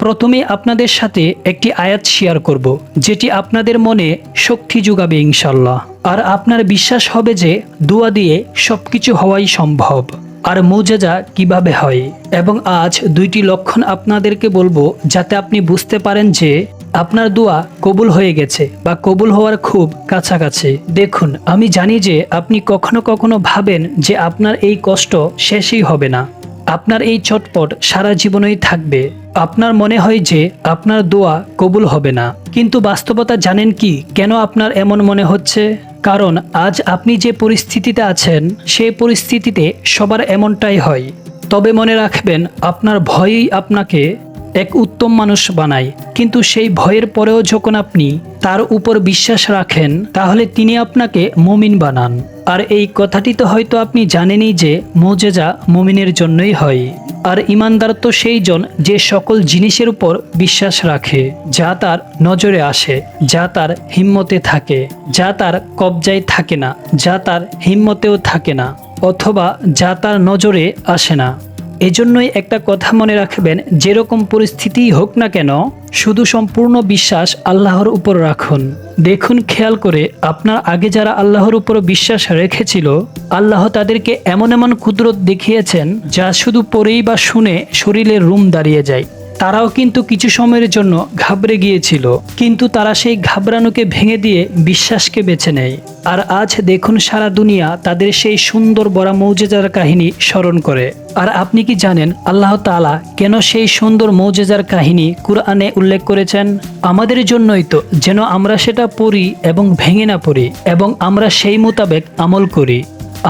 প্রথমে আপনাদের সাথে একটি আয়াত শেয়ার করব, যেটি আপনাদের মনে শক্তি যোগাবে ইনশাল্লাহ আর আপনার বিশ্বাস হবে যে দোয়া দিয়ে সব কিছু হওয়াই সম্ভব। আর মোজেজা কীভাবে হয়? এবং আজ দুইটি লক্ষণ আপনাদেরকে বলব, যাতে আপনি বুঝতে পারেন যে আপনার দোয়া কবুল হয়ে গেছে বা কবুল হওয়ার খুব কাছাকাছি। দেখুন, আমি জানি যে আপনি কখনো কখনো ভাবেন যে আপনার এই কষ্ট শেষই হবে না। আপনার এই চটপট সারা জীবনই থাকবে। আপনার মনে হয় যে আপনার দোয়া কবুল হবে না। কিন্তু বাস্তবতা জানেন কি? কেন আপনার এমন মনে হচ্ছে? কারণ আজ আপনি যে পরিস্থিতিতে আছেন, সেই পরিস্থিতিতে সবার এমনটাই হয়। তবে মনে রাখবেন, আপনার ভয়ই আপনাকে এক উত্তম মানুষ বানায়। কিন্তু সেই ভয়ের পরেও যখন আপনি তার উপর বিশ্বাস রাখেন, তাহলে তিনি আপনাকে মুমিন বানান। আর এই কথাটি তো হয়তো আপনি জানেনই যে মোজেজা মুমিনের জন্যই হয়। আর ইমানদার তো সেই জন যে সকল জিনিসের উপর বিশ্বাস রাখে, যা তার নজরে আসে, যা তার হিম্মতে থাকে, যা তার কবজায় থাকে না, যা তার হিম্মতেও থাকে না, অথবা যা তার নজরে আসে না। এজন্যই একটা কথা মনে রাখবেন, যেরকম পরিস্থিতিই হোক না কেন, শুধু সম্পূর্ণ বিশ্বাস আল্লাহর উপর রাখুন। দেখুন, খেয়াল করে, আপনার আগে যারা আল্লাহর উপর বিশ্বাস রেখেছিল, আল্লাহ তাদেরকে এমন এমন কুদরত দেখিয়েছেন, যা শুধু পড়েই বা শুনে শরীরের রুম দাঁড়িয়ে যায়। তারাও কিন্তু কিছু সময়ের জন্য ঘাবড়ে গিয়েছিল, কিন্তু তারা সেই ঘাবড়ানোকে ভেঙে দিয়ে বিশ্বাসকে বেছে নেয়। আর আজ দেখুন সারা দুনিয়া তাদের সেই সুন্দর বড় মৌজেজার কাহিনী স্মরণ করে। আর আপনি কি জানেন আল্লাহ তাআলা কেন সেই সুন্দর মৌজেজার কাহিনী কুরআনে উল্লেখ করেছেন? আমাদের জন্যই তো যেন আমরা সেটা পড়ি এবং ভেঙে না পড়ি, এবং আমরা সেই মোতাবেক আমল করি।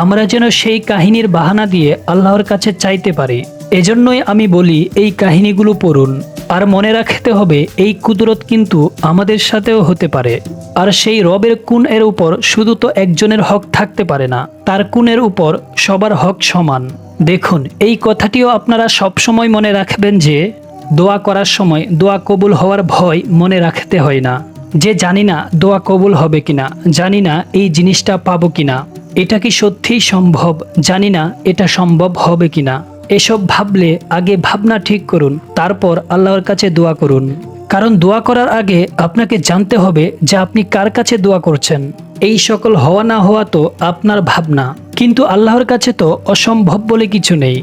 আমরা যেন সেই কাহিনীর বাহানা দিয়ে আল্লাহর কাছে চাইতে পারি। এজন্যই আমি বলি, এই কাহিনীগুলো পড়ুন। আর মনে রাখতে হবে, এই কুদরত কিন্তু আমাদের সাথেও হতে পারে। আর সেই রবের কুন এর উপর শুধু তো একজনের হক থাকতে পারে না, তার কুনের উপর সবার হক সমান। দেখুন, এই কথাটিও আপনারা সবসময় মনে রাখবেন যে, দোয়া করার সময় দোয়া কবুল হওয়ার ভয় মনে রাখতে হয় না। যে জানি না দোয়া কবুল হবে কিনা, জানি না এই জিনিসটা পাবো কিনা, এটা কি সত্যিই সম্ভব, জানি না এটা সম্ভব হবে কিনা। এসব ভাবলে আগে ভাবনা ঠিক করুন, তারপর আল্লাহর কাছে দোয়া করুন। কারণ দোয়া করার আগে আপনাকে জানতে হবে যে আপনি কার কাছে দোয়া করছেন। এই সকল হওয়া না হওয়া তো আপনার ভাবনা, কিন্তু আল্লাহর কাছে তো অসম্ভব বলে কিছু নেই।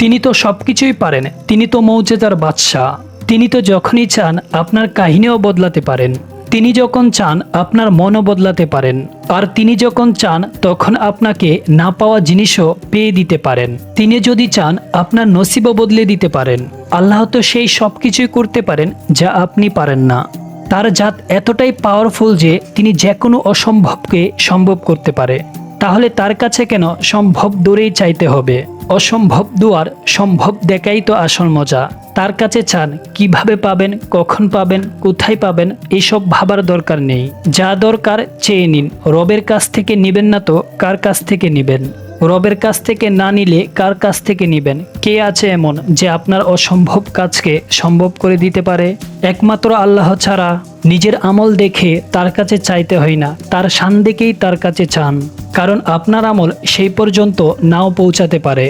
তিনি তো সব কিছুই পারেন, তিনি তো মৌজেদার বাদশাহ, তিনি তো যখনই চান আপনার কাহিনীও বদলাতে পারেন। তিনি যখন চান, আপনার মনও বদলাতে পারেন। আর তিনি যখন চান, তখন আপনাকে না পাওয়া জিনিসও পেয়ে দিতে পারেন। তিনি যদি চান, আপনার নসিবও বদলে দিতে পারেন। আল্লাহ তো সেই সব কিছুই করতে পারেন, যা আপনি পারেন না। তার জাত এতটাই পাওয়ারফুল যে, তিনি যে কোনো অসম্ভবকে সম্ভব করতে পারে। তাহলে তার কাছে কেন সম্ভব দূরেই চাইতে হবে? অসম্ভব দুয়ার, সম্ভব দেখাই তো আসল মজা। তার কাছে চান, কীভাবে পাবেন, কখন পাবেন, কোথায় পাবেন, এসব ভাবার দরকার নেই। যা দরকার, চেয়ে নিন। রবের কাছ থেকে নিবেন না তো, কার কাছ থেকে নেবেন? রবের কাছ থেকে না নিলে কার কাছ থেকে নিবেন? কে আছে এমন যে আপনার অসম্ভব কাজকে সম্ভব করে দিতে পারে? একমাত্র আল্লাহ ছাড়া নিজের আমল দেখে তার কাছে চাইতে হয় না, তার শান দেখেই তার কাছে চান। কারণ আপনার আমল সেই পর্যন্ত নাও পৌঁছাতে পারে।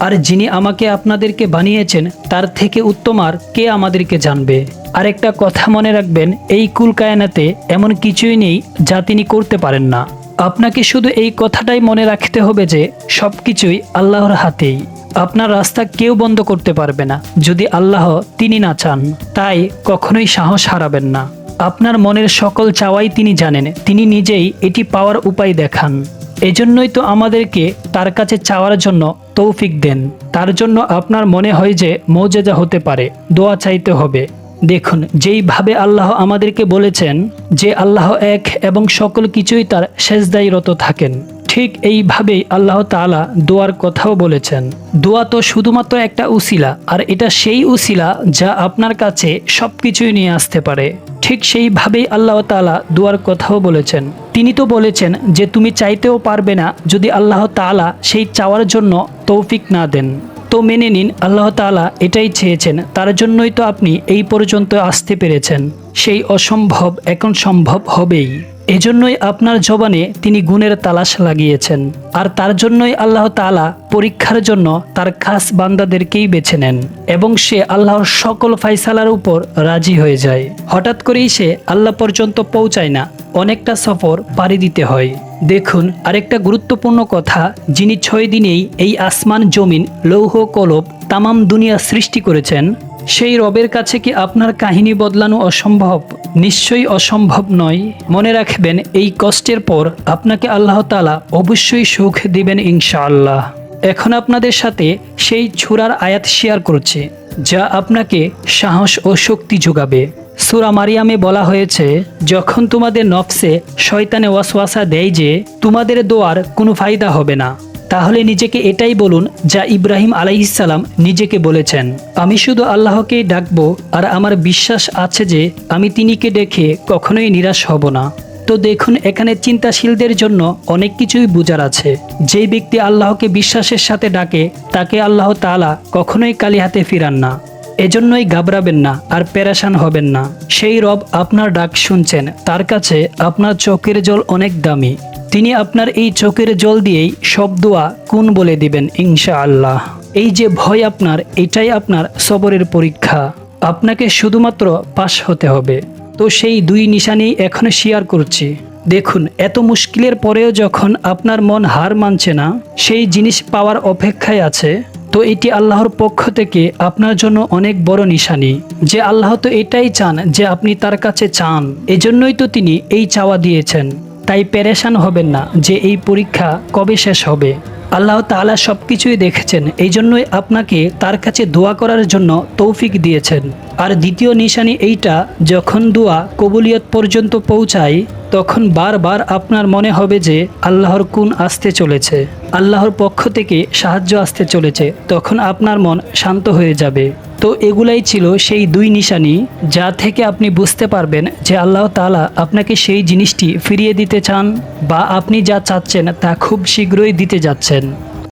আর যিনি আমাকে আপনাদেরকে বানিয়েছেন, তার থেকে উত্তম আর কে আমাদেরকে জানবে? আর একটা কথা মনে রাখবেন, এই কুল কায়নাতে এমন কিছুই নেই যা তিনি করতে পারেন না। আপনাকে শুধু এই কথাটাই মনে রাখতে হবে যে সব কিছুই আল্লাহর হাতেই। আপনার রাস্তা কেউ বন্ধ করতে পারবে না। যদি আল্লাহ তিনি না চান, তাই কখনোই সাহস হারাবেন না। আপনার মনের সকল চাওয়াই তিনি জানেন। তিনি নিজেই এটি পাওয়ার উপায় দেখান। এজন্যই তো আমাদেরকে তার কাছে চাওয়ার জন্য তৌফিক দেন। তার জন্য আপনার মনে হয় যে মৌজেজা হতে পারে। দোয়া চাইতে হবে। দেখুন, যেইভাবে আল্লাহ আমাদেরকে বলেছেন যে আল্লাহ এক এবং সকল কিছুই তার শেষদায়ী রত থাকেন, ঠিক এইভাবেই আল্লাহ তাআলা দোয়ার কথাও বলেছেন। দোয়া তো শুধুমাত্র একটা উসিলা, আর এটা সেই উসিলা যা আপনার কাছে সব কিছুই নিয়ে আসতে পারে। ঠিক সেইভাবেই আল্লাহ তাআলা দোয়ার কথাও বলেছেন। তিনি তো বলেছেন যে, তুমি চাইতেও পারবে না যদি আল্লাহ তাআলা সেই চাওয়ার জন্য তৌফিক না দেন। তো মেনে নিন, আল্লাহ তাআলা এটাই চেয়েছেন। তার জন্যই তো আপনি এই পর্যন্ত আসতে পেরেছেন। সেই অসম্ভব এখন সম্ভব হবেই। এজন্যই আপনার জবানে তিনি গুণের তালাশ লাগিয়েছেন। আর তার জন্যই আল্লাহ তাআলা পরীক্ষার জন্য তার খাস বান্দাদেরকেই বেছে নেন এবং সে আল্লাহর সকল ফাইসালার উপর রাজি হয়ে যায়। হঠাৎ করেই সে আল্লাহ পর্যন্ত পৌঁছায় না, অনেকটা সফর পাড়ি দিতে হয়। দেখুন, আরেকটা গুরুত্বপূর্ণ কথা, যিনি ছয় দিনেই এই আসমান জমিন, লৌহ, কলব, তামাম দুনিয়া সৃষ্টি করেছেন, সেই রবের কাছে কি আপনার কাহিনী বদলানো অসম্ভব? নিশ্চয়ই অসম্ভব নয়। মনে রাখবেন, এই কষ্টের পর আপনাকে আল্লাহ তালা অবশ্যই সুখ দিবেন ইনশাআল্লাহ। এখন আপনাদের সাথে সেই ছুরার আয়াত শেয়ার করছে, যা আপনাকে সাহস ও শক্তি যোগাবে। সুরা মারিয়ামে বলা হয়েছে, যখন তোমাদের নফসে শয়তানে ওয়াসওয়াসা দেয় যে, তোমাদের দোয়ার কোনো ফায়দা হবে না, তাহলে নিজেকে এটাই বলুন যা ইব্রাহিম আলাইসাল্লাম নিজেকে বলেছেন। আমি শুধু আল্লাহকেই ডাকবো, আর আমার বিশ্বাস আছে যে, আমি তিনিকে ডেকে কখনোই নিরাশ হব না। তো দেখুন, এখানে চিন্তাশীলদের জন্য অনেক কিছুই বোঝার আছে। যে ব্যক্তি আল্লাহকে বিশ্বাসের সাথে ডাকে, তাকে আল্লাহ তাআলা কখনোই কালি হাতে ফিরান না। এজন্যই ঘাবড়াবেন না আর পেরেশান হবেন না। সেই রব আপনার ডাক শুনছেন, তার কাছে আপনার চোখের জল অনেক দামি। তিনি আপনার এই চোখের জল দিয়েই সব দোয়া কোন বলে দিবেন ইনশা আল্লাহ এই যে ভয় আপনার, এটাই আপনার সবরের পরীক্ষা। আপনাকে শুধুমাত্র পাশ হতে হবে। তো সেই দুই নিশানেই এখন শেয়ার করছি। দেখুন, এত মুশকিলের পরেও যখন আপনার মন হার মানছে না, সেই জিনিস পাওয়ার অপেক্ষায় আছে। তো এটি আল্লাহর পক্ষ থেকে আপনার জন্য অনেক বড় নিশানি। যে আল্লাহ তো এটাই চান যে আপনি তার কাছে চান, এজন্যই তো তিনি এই চাওয়া দিয়েছেন। তাই পেরেশান হবেন না যে এই পরীক্ষা কবে শেষ হবে। আল্লাহ তাআলা সব কিছুই দেখেছেন এই জন্যই আপনাকে তার কাছে দোয়া করার জন্য তৌফিক দিয়েছেন। আর দ্বিতীয় নিশানি এইটা, যখন দোয়া কবুলিয়ত পর্যন্ত পৌঁছায়, তখন বারবার আপনার মনে হবে যে আল্লাহর কোন আসতে চলেছে। আল্লাহর পক্ষ থেকে সাহায্য আসতে চলেছে, তখন আপনার মন শান্ত হয়ে যাবে। তো এগুলাই ছিল সেই দুই নিশানি যা থেকে আপনি বুঝতে পারবেন যে আল্লাহ তালা আপনাকে সেই জিনিসটি ফিরিয়ে দিতে চান বা আপনি যা চাচ্ছেন তা খুব শীঘ্রই দিতে যাচ্ছেন।